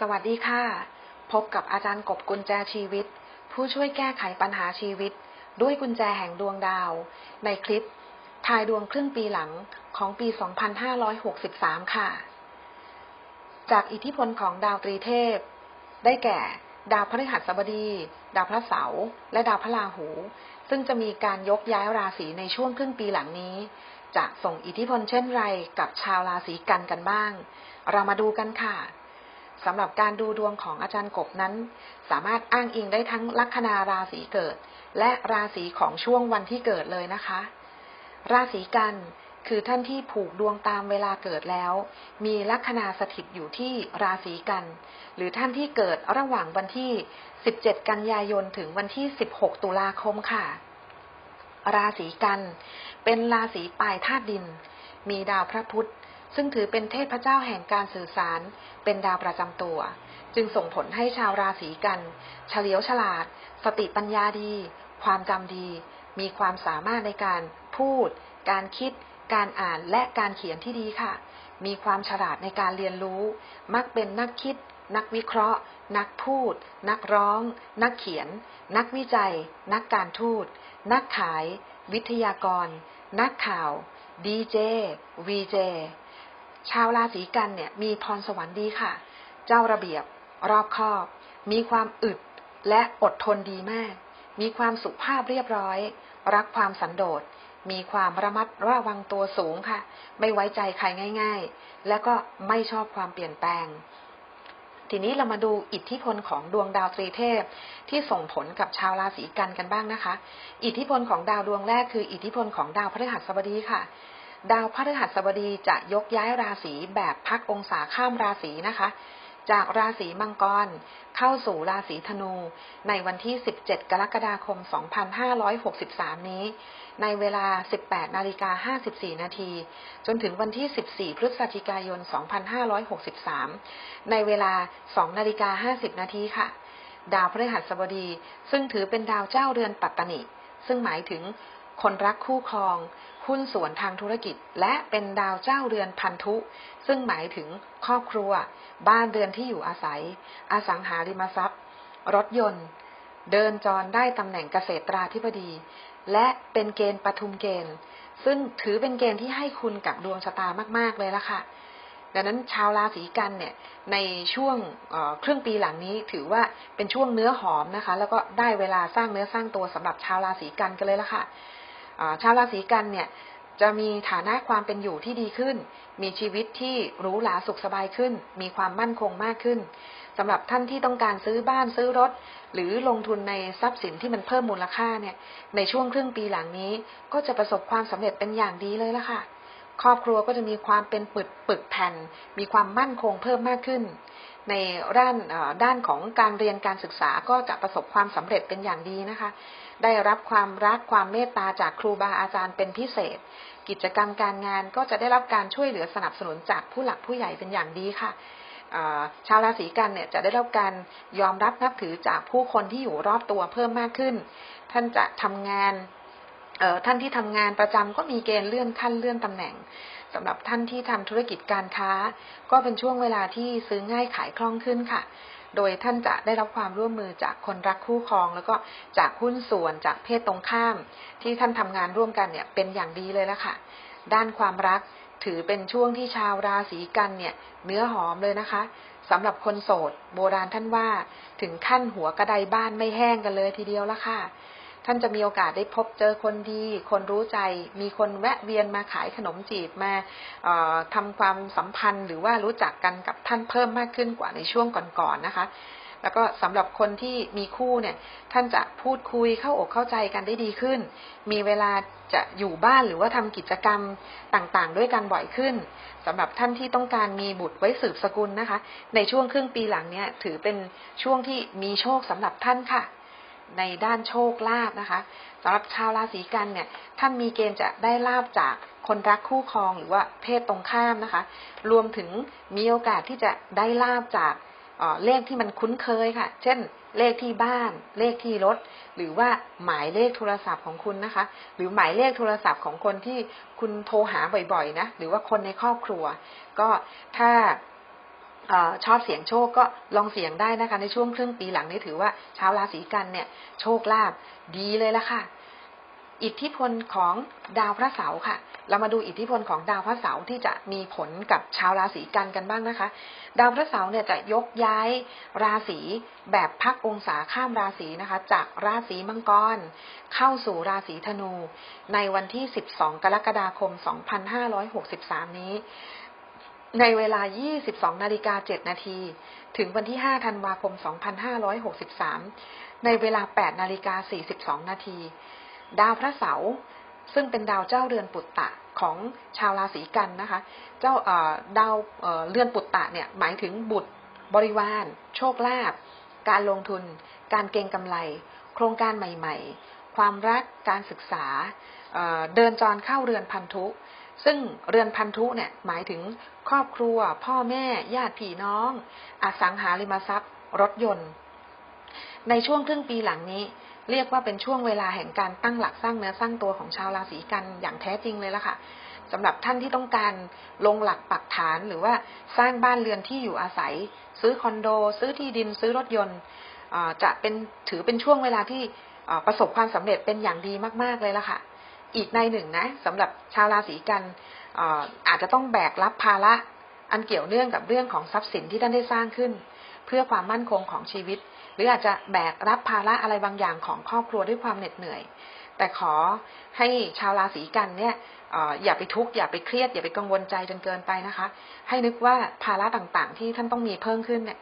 สวัสดีค่ะ พบกับอาจารย์กบกุญแจชีวิต ผู้ช่วยแก้ไขปัญหาชีวิต ด้วยกุญแจแห่งดวงดาว ในคลิป ทายดวงครึ่งปีหลังของปี 2563 ค่ะ จากอิทธิพลของดาวตรีเทพ ได้แก่ ดาวพฤหัสบดี ดาวพระเสาร์และดาวพระราหู ซึ่งจะมีการยกย้ายราศีในช่วงครึ่งปีหลังนี้ จะส่งอิทธิพลเช่นไรกับชาวราศีกันกันบ้าง เรามาดูกันค่ะ สำหรับการดูดวงของอาจารย์กบนั้น สามารถอ้างอิงได้ทั้งลัคนาราศีเกิด และราศีของช่วงวันที่เกิดเลยนะคะ ราศีกันคือท่านที่ผูกดวงตามเวลาเกิดแล้ว มีลัคนาสถิตอยู่ที่ราศีกัน หรือท่านที่เกิดระหว่างวันที่ 17 กันยายนถึงวันที่ 16 ตุลาคมค่ะ ราศีกัน เป็นราศีปลายธาตุดิน มีดาวพระพุธ ซึ่งถือเป็นเทพเจ้าแห่งการสื่อสาร เป็นดาวประจำตัว จึงส่งผลให้ชาวราศีกัน เฉลียวฉลาด สติปัญญาดี ความจำดี มีความสามารถในการพูด การคิด การอ่านและการเขียนที่ดีค่ะ มีความฉลาดในการเรียนรู้ มักเป็นนักคิด นักวิเคราะห์ นักพูด นักร้อง นักเขียน นักวิจัย นักการทูต นักขาย วิทยากร นักข่าว ดีเจ วีเจ ชาวราศีกันเนี่ยมีพรสวรรค์ดีค่ะ เจ้าระเบียบ รอบคอบ มีความอึดและอดทนดีมาก มีความสุภาพเรียบร้อย รักความสันโดษ มีความระมัดระวังตัวสูงค่ะ ไม่ไว้ใจใครง่าย ๆ และก็ไม่ชอบความเปลี่ยนแปลง ทีนี้เรามาดูอิทธิพลของดวงดาวตรีเทพ ที่ส่งผลกับชาวราศีกันกันบ้างนะคะ อิทธิพลของดาวดวงแรกคือ อิทธิพลของดาวพฤหัสบดีค่ะ ดาวพฤหัสบดีจะยกย้ายราศีแบบพักองศาข้ามราศีนะคะ จากราศีมังกร เข้าสู่ราศีธนู ในวันที่ 17 กรกฎาคม 2563 นี้ ในเวลา 18 นาฬิกา 54 นาที จนถึงวันที่ 14 พฤศจิกายน 2563 ในเวลา 2 นาฬิกา 50 นาทีค่ะ ดาวพฤหัสบดี ซึ่งถือเป็นดาวเจ้าเรือนปัตตนิ ซึ่งหมายถึง คนรักคู่ครอง หุ้นส่วนทางธุรกิจ และเป็นดาวเจ้าเรือนพันธุ ซึ่งหมายถึงครอบครัว บ้านเรือนที่อยู่อาศัย อสังหาริมทรัพย์ รถยนต์ เดินจรได้ตำแหน่งเกษตราธิบดี และเป็นเกณฑ์ปทุมเกณฑ์ ซึ่งถือเป็นเกณฑ์ที่ให้คุณกับดวงชะตามาก ๆ เลยละค่ะดังนั้นชาวราศีกันเนี่ยในช่วงครึ่งปีหลังนี้ถือว่าเป็นช่วงเนื้อหอมนะคะ แล้วก็ได้เวลาสร้างเนื้อสร้างตัวสำหรับชาวราศีกันกันเลยละค่ะ ชาวราศีกันเนี่ยจะมีฐานะความเป็นอยู่ที่ดีขึ้น มีชีวิตที่หรูหราสุขสบายขึ้น มีความมั่นคงมากขึ้นสำหรับท่านที่ต้องการซื้อบ้านซื้อรถ หรือลงทุนในทรัพย์สินที่มันเพิ่มมูลค่าเนี่ยในช่วงครึ่งปีหลังนี้ ก็จะประสบความสำเร็จเป็นอย่างดีเลยละค่ะ ครอบครัวก็จะมีความเป็นปึกปึกแผ่น มีความมั่นคงเพิ่มมากขึ้น ในด้านด้านของการเรียนการศึกษาก็จะประสบความสำเร็จเป็นอย่างดีนะคะ ได้รับความรักความเมตตาจากครูบาอาจารย์เป็นพิเศษ กิจกรรมการงานก็จะได้รับการช่วยเหลือสนับสนุนจากผู้หลักผู้ใหญ่เป็นอย่างดีค่ะชาวราศีกันเนี่ยจะได้รับการยอมรับนับถือจากผู้คนที่อยู่รอบตัวเพิ่มมากขึ้น ท่านจะทำงานท่านที่ทำงานประจำก็มีเกณฑ์เลื่อนขั้นเลื่อนตำแหน่งสำหรับท่านที่ทำธุรกิจการค้า ก็เป็นช่วงเวลาที่ซื้อง่ายขายคล่องขึ้นค่ะ โดยท่านจะได้รับความร่วมมือจากคนรักคู่ครอง แล้วก็จากหุ้นส่วนจากเพศตรงข้าม ที่ท่านทำงานร่วมกันเนี่ยเป็นอย่างดีเลยละค่ะ ด้านความรักถือเป็นช่วงที่ชาวราศีกันเนี่ย เนื้อหอมเลยนะคะสำหรับคนโสด โบราณท่านว่า ถึงขั้นหัวกระไดบ้านไม่แห้งกันเลยทีเดียวละค่ะ ท่านจะมีโอกาสได้พบเจอคนดี คนรู้ใจ มีคนแวะเวียนมาขายขนมจีบมาทำความสัมพันธ์หรือว่ารู้จักกันกับท่านเพิ่มมากขึ้นกว่าในช่วงก่อนๆนนะคะ แล้วก็สำหรับคนที่มีคู่เนี่ยท่านจะพูดคุยเข้าอกเข้าใจกันได้ดีขึ้น มีเวลาจะอยู่บ้านหรือว่าทำกิจกรรมต่างๆ ด้วยกันบ่อยขึ้นสำหรับท่านที่ต้องการมีบุตรไว้สืบสกุลนะคะ ในช่วงครึ่งปีหลังเนี่ยถือเป็นช่วงที่มีโชคสำหรับท่านค่ะ ในด้านโชคลาภนะคะสำหรับชาวราศีกันเนี่ย ท่านมีเกณฑ์จะได้ลาบจากคนรักคู่ครองหรือว่าเพศตรงข้ามนะคะ รวมถึงมีโอกาสที่จะได้ลาบจากเลขที่มันคุ้นเคยค่ะ เช่น เลขที่บ้าน เลขที่รถ หรือว่าหมายเลขโทรศัพท์ของคุณนะคะ หรือหมายเลขโทรศัพท์ของคนที่คุณโทรหาบ่อยๆนะ หรือว่าคนในครอบครัว ก็ถ้า อชอบเสียงโชคก็ลองเสียงได้นะคะ ในช่วงครึ่งปีหลังนี้ถือว่าชาวราศีกันเนี่ย โชคลาภดีเลยละค่ะ อิทธิพลของดาวพระเสาร์ค่ะ เรามาดูอิทธิพลของดาวพระเสาร์ที่จะมีผลกับชาวราศีกันกันบ้างนะคะ ดาวพระเสาร์เนี่ยจะยกย้ายราศีแบบพักองศาข้ามราศีนะคะ จากราศีมังกร เข้าสู่ราศีธนู ในวันที่ 12 กรกฎาคม 2563 นี้ ในเวลา 22 นาฬิกา 7 นาที ถึงวันที่ 5 ธันวาคม 2563 ในเวลา 8 นาฬิกา 42 นาที ดาวพระเสาร์ซึ่งเป็นดาวเจ้าเรือนปุตตะของชาวราศีกันนะคะ เจ้าดาวเรือนปุตตะเนี่ยหมายถึงบุตรบริวาร โชคลาภ การลงทุน การเก็งกำไร โครงการใหม่ ๆ ความรัก การศึกษา เดินจรเข้าเรือนพันธุ ซึ่งเรือนพันธุเนี่ยหมายถึงครอบครัว พ่อแม่ญาติพี่น้องอสังหาริมทรัพย์ รถยนต์ ในช่วงครึ่งปีหลังนี้ เรียกว่าเป็นช่วงเวลาแห่งการตั้งหลักสร้างเนื้อสร้างตัวของชาวราศีกันอย่างแท้จริงเลยละค่ะสำหรับท่านที่ต้องการลงหลักปักฐานหรือว่าสร้างบ้านเรือนที่อยู่อาศัย ซื้อคอนโด ซื้อที่ดิน ซื้อรถยนต์จะเป็นถือเป็นช่วงเวลาที่ประสบความสำเร็จเป็นอย่างดีมาก ๆเลยละค่ะ อีกในหนึ่งนะสำหรับชาวราศีกันอาจจะต้องแบกรับภาระอันเกี่ยวเนื่องกับเรื่องของทรัพย์สินที่ท่านได้สร้างขึ้น เพื่อความมั่นคงของชีวิต หรืออาจจะแบกรับภาระอะไรบางอย่างของครอบครัวด้วยความเหน็ดเหนื่อย แต่ขอให้ชาวราศีกันเนี่ยอย่าไปทุกข์อย่าไปเครียด อย่าไปกังวลใจจนเกินไปนะคะ ให้นึกว่าภาระต่างๆ ที่ท่านต้องมีเพิ่มขึ้นเนี่ย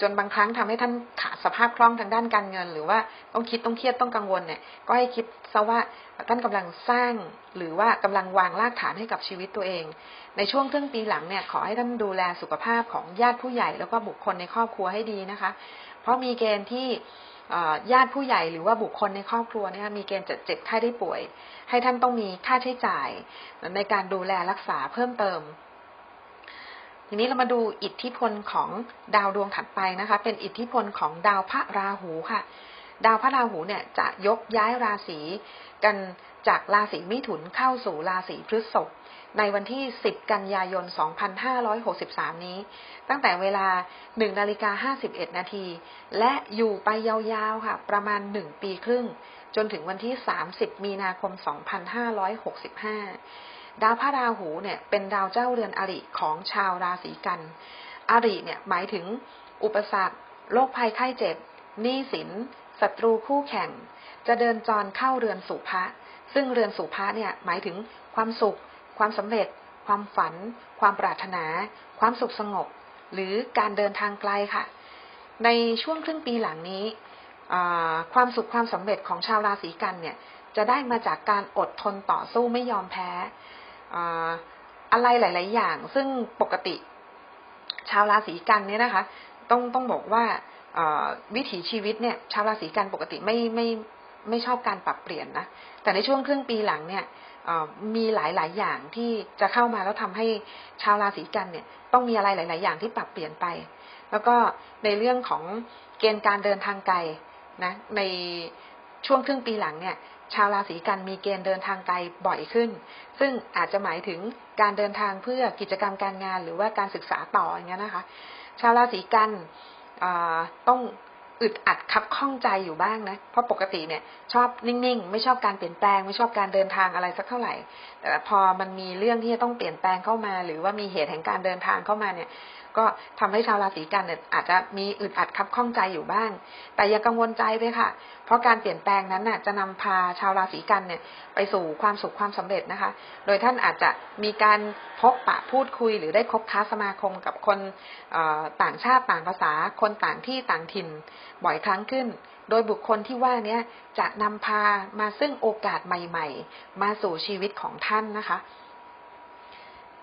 จนบางครั้งทำให้ท่านขาดสภาพคล่องทางด้านการเงิน หรือว่าต้องคิดต้องเครียดต้องกังวลเนี่ย ก็ให้คิดซะว่าท่านกำลังสร้างหรือว่ากำลังวางรากฐานให้กับชีวิตตัวเอง ในช่วงครึ่งปีหลังเนี่ยขอให้ท่านดูแลสุขภาพของญาติผู้ใหญ่แล้วก็บุคคลในครอบครัวให้ดีนะคะ เพราะมีเกณฑ์ที่ญาติผู้ใหญ่หรือว่าบุคคลในครอบครัวเนี่ยมีเกณฑ์จะเจ็บไข้ได้ป่วย ให้ท่านต้องมีค่าใช้จ่ายในการดูแลรักษาเพิ่มเติม ทีนี้เรามาดูอิทธิพลของดาวดวงถัดไปนะคะ เป็นอิทธิพลของดาวพระราหูค่ะ ดาวพระราหูเนี่ยจะยกย้ายราศีกันจากราศีมิถุนเข้าสู่ราศีพฤษภในวันที่ 10 กันยายน 2563 นี้ ตั้งแต่เวลา 1นาฬิกา51 นาที และอยู่ไปยาวๆ ค่ะ ประมาณ 1 ปีครึ่ง จนถึงวันที่ 30 มีนาคม 2565 ดาวพระราหูเนี่ยเป็นดาวเจ้าเรือนอริของชาวราศีกันอริเนี่ยหมายถึงอุปสรรคโรคภัยไข้เจ็บหนี้สินศัตรูคู่แข่ง จะเดินจรเข้าเรือนสุภะซึ่งเรือนสุภะเนี่ยหมายถึงความสุข ความสำเร็จ ความฝัน ความปรารถนา ความสุขสงบ หรือการเดินทางไกลค่ะ ในช่วงครึ่งปีหลังนี้ ความสุขความสำเร็จของชาวราศีกันเนี่ยจะได้มาจากการอดทนต่อสู้ไม่ยอมแพ้ อะไรหลาย ๆ อย่าง ซึ่งปกติ ชาวราศีกันเนี่ยนะคะ ต้องต้องบอกว่าวิถีชีวิตเนี่ย ชาวราศีกันปกติไม่ไม่ไม่ชอบการปรับเปลี่ยนนะ แต่ในช่วงครึ่งปีหลังเนี่ยมีหลายหลายอย่างที่จะเข้ามาแล้วทำให้ชาวราศีกันเนี่ย ต้องมีอะไรหลาย ๆ อย่างที่ปรับเปลี่ยนไป แล้วก็ในเรื่องของเกณฑ์การเดินทางไกลนะ ในช่วงครึ่งปีหลังเนี่ย ชาวราศีกันมีเกณฑ์เดินทางไกลบ่อยขึ้น ซึ่งอาจจะหมายถึงการเดินทางเพื่อกิจกรรมการงานหรือว่าการศึกษาต่ออย่างเงี้ยนะคะ ชาวราศีกันต้องอึดอัดคับข้องใจอยู่บ้างนะ เพราะปกติเนี่ย ชอบนิ่งๆ ไม่ชอบการเปลี่ยนแปลง ไม่ชอบการเดินทางอะไรสักเท่าไหร่ แต่พอมันมีเรื่องที่จะต้องเปลี่ยนแปลงเข้ามา หรือว่ามีเหตุแห่งการเดินทางเข้ามาเนี่ย ก็ทำให้ชาวราศีกันเนี่ยอาจจะมีอึดอัดคับข้องใจอยู่บ้าง แต่อย่ากังวลใจไปค่ะ เพราะการเปลี่ยนแปลงนั้นน่ะจะนำพาชาวราศีกันเนี่ยไปสู่ความสุขความสำเร็จนะคะ โดยท่านอาจจะมีการพบปะพูดคุย หรือได้คบค้าสมาคมกับคนต่างชาติต่างภาษา คนต่างที่ต่างถิ่นบ่อยครั้งขึ้นโดยบุคคลที่ว่านี้จะนำพามาซึ่งโอกาสใหม่ ๆ มาสู่ชีวิตของท่านนะคะ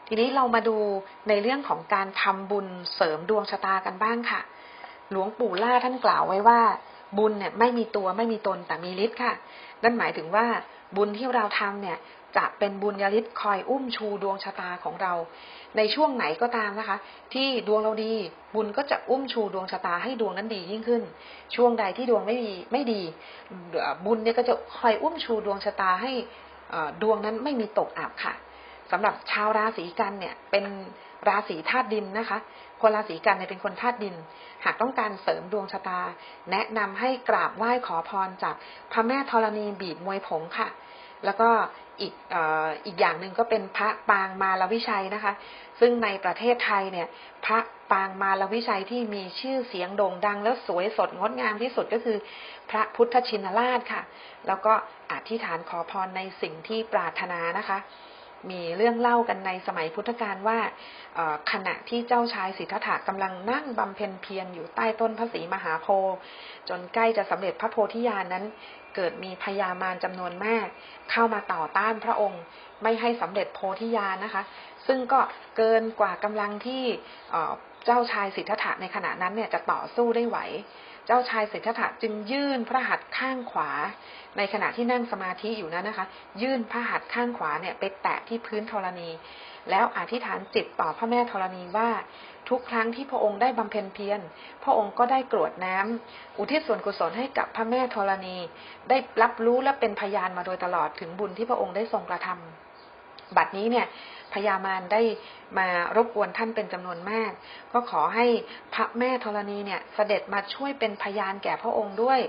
ทีนี้เรามาดูในเรื่องของการทำบุญเสริมดวงชะตากันบ้างค่ะ หลวงปู่ล่าท่านกล่าวไว้ว่า บุญเนี่ยไม่มีตัวไม่มีตนแต่มีฤทธิ์ค่ะ นั่นหมายถึงว่าบุญที่เราทำเนี่ยจะเป็นบุญญาฤทธิ์คอยอุ้มชูดวงชะตาของเรา ในช่วงไหนก็ตามนะคะ ที่ดวงเราดี บุญก็จะอุ้มชูดวงชะตาให้ดวงนั้นดียิ่งขึ้น ช่วงใดที่ดวงไม่ดีไม่ดี บุญเนี่ยก็จะคอยอุ้มชูดวงชะตาให้ดวงนั้นไม่มีตกอับค่ะ สำหรับชาวราศีกันเนี่ยเป็นราศีธาตุดินนะคะ คนราศีกันเนี่ยเป็นคนธาตุดิน หากต้องการเสริมดวงชะตา แนะนำให้กราบไหว้ขอพรจากพระแม่ธรณีบีบมวยผมค่ะ แล้วก็อีกอออีกอย่างหนึ่งก็เป็นพระปางมาลวิชัยนะคะ ซึ่งในประเทศไทยเนี่ย พระปางมาลวิชัยที่มีชื่อเสียงโด่งดัง แล้วสวยสดงดงามที่สุดก็คือ พระพุทธชินราชค่ะ แล้วก็อธิษฐานขอพรในสิ่งที่ปรารถนานะคะ มีเรื่องเล่ากันในสมัยพุทธกาลว่าขณะที่เจ้าชายสิทธัตถะกำลังนั่งบำเพ็ญเพียรอยู่ใต้ต้นพระศรีมหาโพธิ์จนใกล้จะสำเร็จพระโพธิญาณนั้น เกิดมีพญามารจำนวนมาก เข้ามาต่อต้านพระองค์ ไม่ให้สำเร็จโพธิญาณนะคะ ซึ่งก็เกินกว่ากำลังที่ เจ้าชายสิทธัตถะในขณะนั้นเนี่ยจะต่อสู้ได้ไหว เจ้าชายสิทธัตถะจึงยื่นพระหัตถ์ข้างขวา ในขณะที่นั่งสมาธิอยู่นั้นนะคะ ยื่นพระหัตถ์ข้างขวาเนี่ยไปแตะที่พื้นธรณี แล้วอธิษฐานจิตต่อพระแม่ธรณีว่าทุกครั้งที่พระองค์ได้บำเพ็ญเพียร พระองค์ก็ได้กรวดน้ำอุทิศส่วนกุศลให้กับพระแม่ธรณี ได้รับรู้และเป็นพยานมาโดยตลอดถึงบุญที่พระองค์ได้ทรงกระทำ บัดนี้เนี่ยพญามารได้มารบกวนท่านเป็นจำนวนมาก ก็ขอให้พระแม่ธรณีเนี่ยเสด็จมาช่วยเป็นพยานแก่พระองค์ด้วย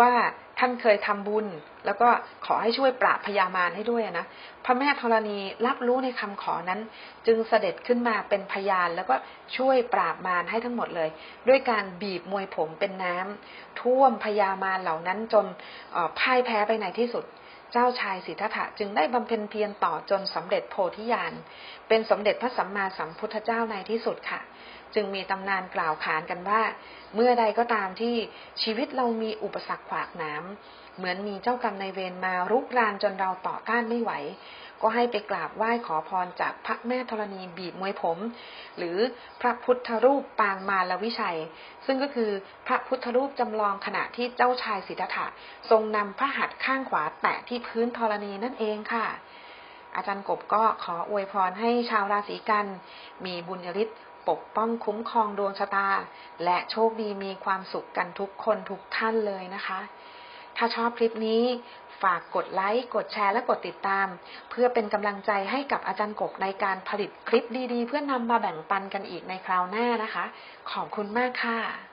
ว่าท่านเคยทำบุญ แล้วก็ขอให้ช่วยปราบพญามารให้ด้วยนะพระแม่ธรณีรับรู้ในคำขอนั้น จึงเสด็จขึ้นมาเป็นพยาน แล้วก็ช่วยปราบมารให้ทั้งหมดเลย ด้วยการบีบมวยผมเป็นน้ำท่วมพญามารเหล่านั้นจนพ่ายแพ้ไปในที่สุด เจ้าชายสิทธัตถะจึงได้บำเพ็ญเพียรต่อจนสำเร็จโพธิญาณ เป็นสมเด็จพระสัมมาสัมพุทธเจ้าในที่สุดค่ะ จึงมีตำนานกล่าวขานกันว่า เมื่อใดก็ตามที่ชีวิตเรามีอุปสรรคขวากหน้ำเหมือนมีเจ้ากรรมนายเวรมารุกรานจนเราต่อต้านไม่ไหว ก็ให้ไปกราบไหว้ขอพรจากพระแม่ธรณีบีบมวยผม หรือพระพุทธรูปปางมาลวิชัย ซึ่งก็คือพระพุทธรูปจำลองขณะที่เจ้าชายสิทธัตถะทรงนำพระหัตถ์ข้างขวาแตะที่พื้นธรณีนั่นเองค่ะ อาจารย์กบก็ขออวยพรให้ชาวราศีกัน มีบุญยฤทธิ์ ปกป้องคุ้มครองดวงชะตา และโชคดีมีความสุขกันทุกคนทุกท่านเลยนะคะ ถ้าชอบคลิปนี้ฝากกดไลค์ กดแชร์และกดติดตาม เพื่อเป็นกำลังใจให้กับอาจารย์กบในการผลิตคลิปดีๆ เพื่อนำมาแบ่งปันกันอีกในคราวหน้านะคะ ขอบคุณมากค่ะ